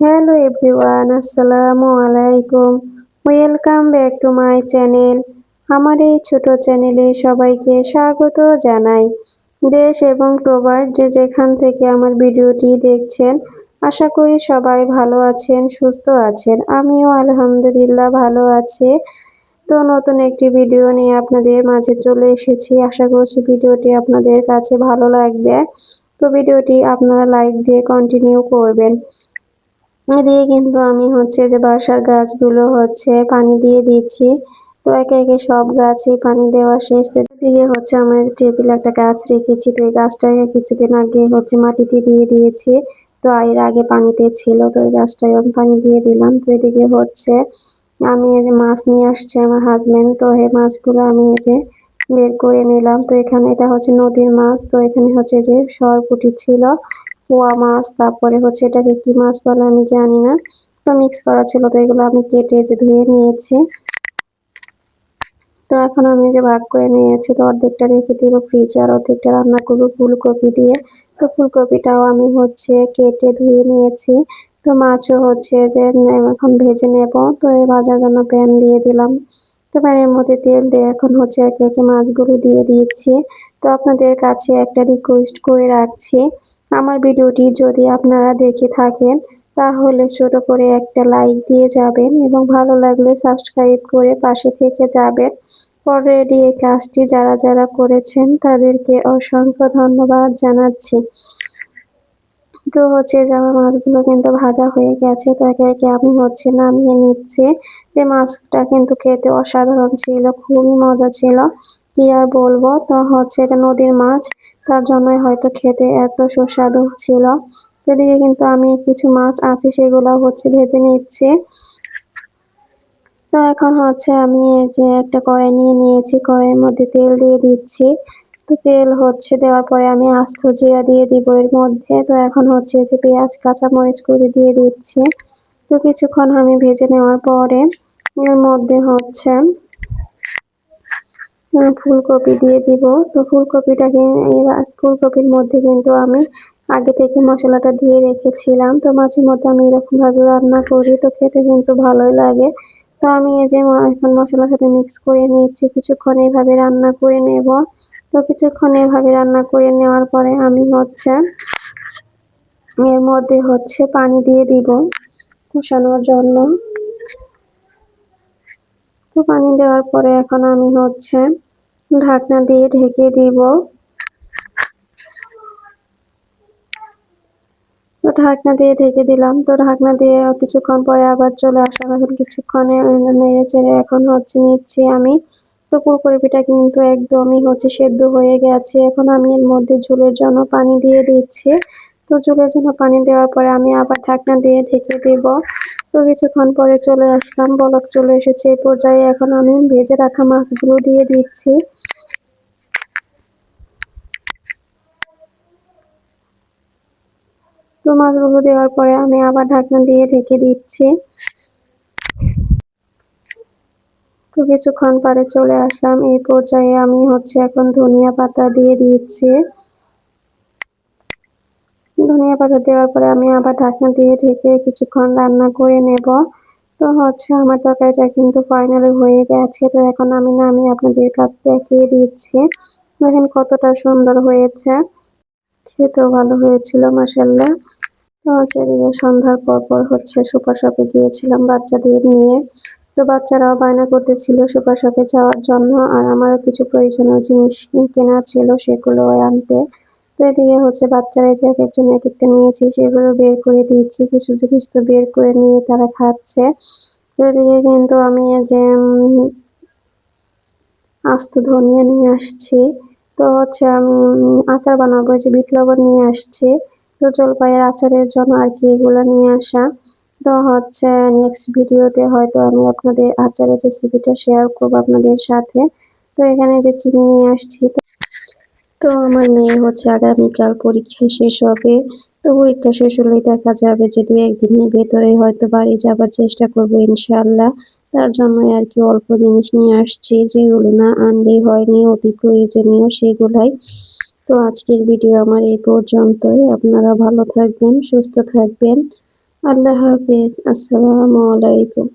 Hello everyone আসসালামু আলাইকুম welcome back to my channel আমার এই ছোট চ্যানেলে সবাইকে স্বাগত জানাই। দেশ এবং প্রবাস যে যেখান থেকে আমার ভিডিওটি দেখছেন, আশা করি সবাই ভালো আছেন, সুস্থ আছেন। আমিও আলহামদুলিল্লাহ ভালো আছি। তো নতুন একটি ভিডিও নিয়ে আপনাদের মাঝে চলে এসেছি। আশা করছি ভিডিওটি আপনাদের কাছে ভালো লাগবে। তো ভিডিওটি আপনারা লাইক দিয়ে কন্টিনিউ করবেন। এদিকে কিন্তু আমি হচ্ছে যে বাসার গাছগুলো হচ্ছে পানি দিয়ে দিচ্ছি। তো একে একে সব গাছে পানি দেওয়া শেষ। এদিকে হচ্ছে আমার টেবিল একটা গাছ রেখেছি। তো এই গাছটাকে কিছুদিন আগে হচ্ছে মাটিতে দিয়ে দিয়েছি। তো এর আগে পানিতে ছিল। তো এই গাছটায় আমি পানি দিয়ে দিলাম। তো এদিকে হচ্ছে আমি এই যে মাছ নিয়ে আসছে আমার হাজব্যান্ড তো এই মাছগুলো আমি এই যে বের করে নিলাম। তো এখানে এটা হচ্ছে নদীর মাছ। তো এখানে হচ্ছে যে সরপুটি ছিল। পোয়া মাছ, তারপরে হচ্ছে এটাকে কি মাছ বলে আমি জানি না। তো মিক্স করা ছিল, তো এগুলো আমি কেটে যে ধুয়ে নিয়েছি। তো এখন আমি যে ভাগ করে নিয়েছি, তো অর্ধেকটা রেখে দিব ফ্রিজে আর অর্ধেকটা রান্না করব ফুলকপি দিয়ে। তো ফুলকপিটাও আমি হচ্ছে কেটে ধুয়ে নিয়েছি। তো মাছও হচ্ছে যে এখন ভেজে নেব। তো এই ভাজার জন্য প্যান দিয়ে দিলাম। তো প্যানের মধ্যে তেল দিয়ে এখন হচ্ছে একে একে মাছগুলো দিয়ে দিচ্ছি তো আপনাদের কাছে একটা রিকোয়েস্ট করে রাখছি। আমার ভিডিওটি যদি আপনারা দেখে থাকেন, তাহলে ছোট করে একটা লাইক দিয়ে যাবেন এবং ভালো লাগলে সাবস্ক্রাইব করে পাশে থেকে যাবেন। অলরেডি এই কাজটি যারা যারা করেছেন, তাদেরকে অসংখ্য ধন্যবাদ জানাচ্ছি। তো হচ্ছে জামা মাছগুলো কিন্তু ভাজা হয়ে গেছে, তো একে একে আমি হচ্ছে নামিয়ে নিচ্ছি। যে মাছটা কিন্তু খেতে অসাধারণ ছিল, খুবই মজা ছিল। কি আর বলব? তো হচ্ছে এটা নদীর মাছ। তার জন্যই হয়তো খেতে এত সুস্বাদু ছিল। এদিকে কিন্তু আমি কিছু মাছ আছে সেগুলো হচ্ছে ভেজে নিচ্ছি। তো এখন হচ্ছে আমি যে একটা কড়াই নিয়ে নিয়েছি, কড়াইয়ের মধ্যে তেল দিয়ে দিচ্ছি। তো তেল হচ্ছে দেওয়ার পরে আমি আস্ত জিরা দিয়ে দিব এর মধ্যে। তো এখন হচ্ছে যে পেঁয়াজ, কাঁচামরিচ করে দিয়ে দিচ্ছি। তো কিছুক্ষণ আমি ভেজে নেওয়ার পরে এর মধ্যে হচ্ছে ফুলকপি দিয়ে দিব। তো ফুলকপিটাকে ফুলকপির মধ্যে কিন্তু আমি আগে থেকে মশলাটা দিয়ে রেখেছিলাম। তো মাঝে মধ্যে আমি এরকমভাবে রান্না করি, তো খেতে কিন্তু ভালোই লাগে। তো আমি এই যে এখন মশলার সাথে মিক্স করে নিচ্ছি, কিছুক্ষণ এইভাবে রান্না করে নেব। তো কিছুক্ষণ এভাবে রান্না করে নেওয়ার পরে আমি হচ্ছে এর মধ্যে হচ্ছে পানি দিয়ে দিব কষানোর জন্য। তো পানি দেওয়ার পরে এখন আমি হচ্ছে ঢাকনা দিয়ে ঢেকে দিব। তো ঢাকনা দিয়ে ঢেকে দিলাম। তো ঢাকনা দিয়ে কিছুক্ষণ পরে আবার চলে আসলাম এখন কিছুক্ষণে নেড়ে চেড়ে এখন হচ্ছে নিচ্ছি আমি। তো ফুলকপিটা কিন্তু একদমই হচ্ছে সেদ্ধ হয়ে গেছে। এখন আমি এর মধ্যে ঝোলের জন্য পানি দিয়ে দিচ্ছি। তো ঝোলের জন্য পানি দেওয়ার পরে আমি আবার ঢাকনা দিয়ে ঢেকে দেব। তো কিছুক্ষণ পরে চলে আসলাম, বলক চলে এসেছে। এই পর্যায়ে এখন আমি ভেজে রাখা মাছগুলো দিয়ে দিচ্ছি। তো মাছগুলো দেওয়ার পরে আমি আবার ঢাকনা দিয়ে ঢেকে দিচ্ছি। তো কিছুক্ষণ পরে চলে আসলাম। এই পর্যায়ে আমি হচ্ছে এখন ধনিয়া পাতা দিয়ে দিচ্ছি। ধনিয়া পাতা দেওয়ার পরে আমি আবার ঢাকনা দিয়ে ঢেকে কিছুক্ষণ রান্না করে নেব। তো হচ্ছে আমার তরকারিটা কিন্তু ফাইনালি হয়ে গেছে। তো এখন আমি নামিয়ে আপনাদের কাছে দেখিয়ে দিচ্ছি। দেখেন কতটা সুন্দর হয়েছে। খেতেও ভালো হয়েছিল মাসাল্লাহ তো হচ্ছে সন্ধ্যার পর পর হচ্ছে সুপার শপে গিয়েছিলাম বাচ্চাদের নিয়ে। তো বাচ্চারাও বায়না করতেছিল সুপার শপে যাওয়ার জন্য। আর আমারও কিছু প্রয়োজনীয় জিনিস কেনা ছিল সেগুলো আনতে। এদিকে হচ্ছে বাচ্চারা যে এক একজন এক একটা নিয়েছে, সেগুলো বের করে দিয়েছি, কিছু জিনিস তো বের করে নিয়ে তারা খাচ্ছে। এদিকে কিন্তু আমি যে আস্ত ধনিয়া নিয়ে আসছি, তো হচ্ছে আমি আচার বানাবো যে বিট লবণ নিয়ে আসছি, তো জলপাইয়ের আচারের জন্য আর কি এগুলো নিয়ে আসা। তো হচ্ছে নেক্সট ভিডিওতে হয়তো আমি আপনাদের আচারের রেসিপিটা শেয়ার করব আপনাদের সাথে। তো এখানে যে চিনি নিয়ে আসছি তো আমার মেয়ে হচ্ছে আগামীকাল পরীক্ষা শেষ হবে। তো পরীক্ষা শেষ হলেই দেখা যাবে যে দু একদিনের ভেতরে হয়তো বাড়ি যাবার চেষ্টা করব ইনশাল্লাহ তার জন্য আর কি অল্প জিনিস নিয়ে আসছি, যেগুলো না আনলেই হয়নি, অতি প্রয়োজনীয় সেগুলাই। তো আজকের ভিডিও আমার এই পর্যন্তই। আপনারা ভালো থাকবেন, সুস্থ থাকবেন। আল্লাহ হাফিজ। আসসালামু আলাইকুম।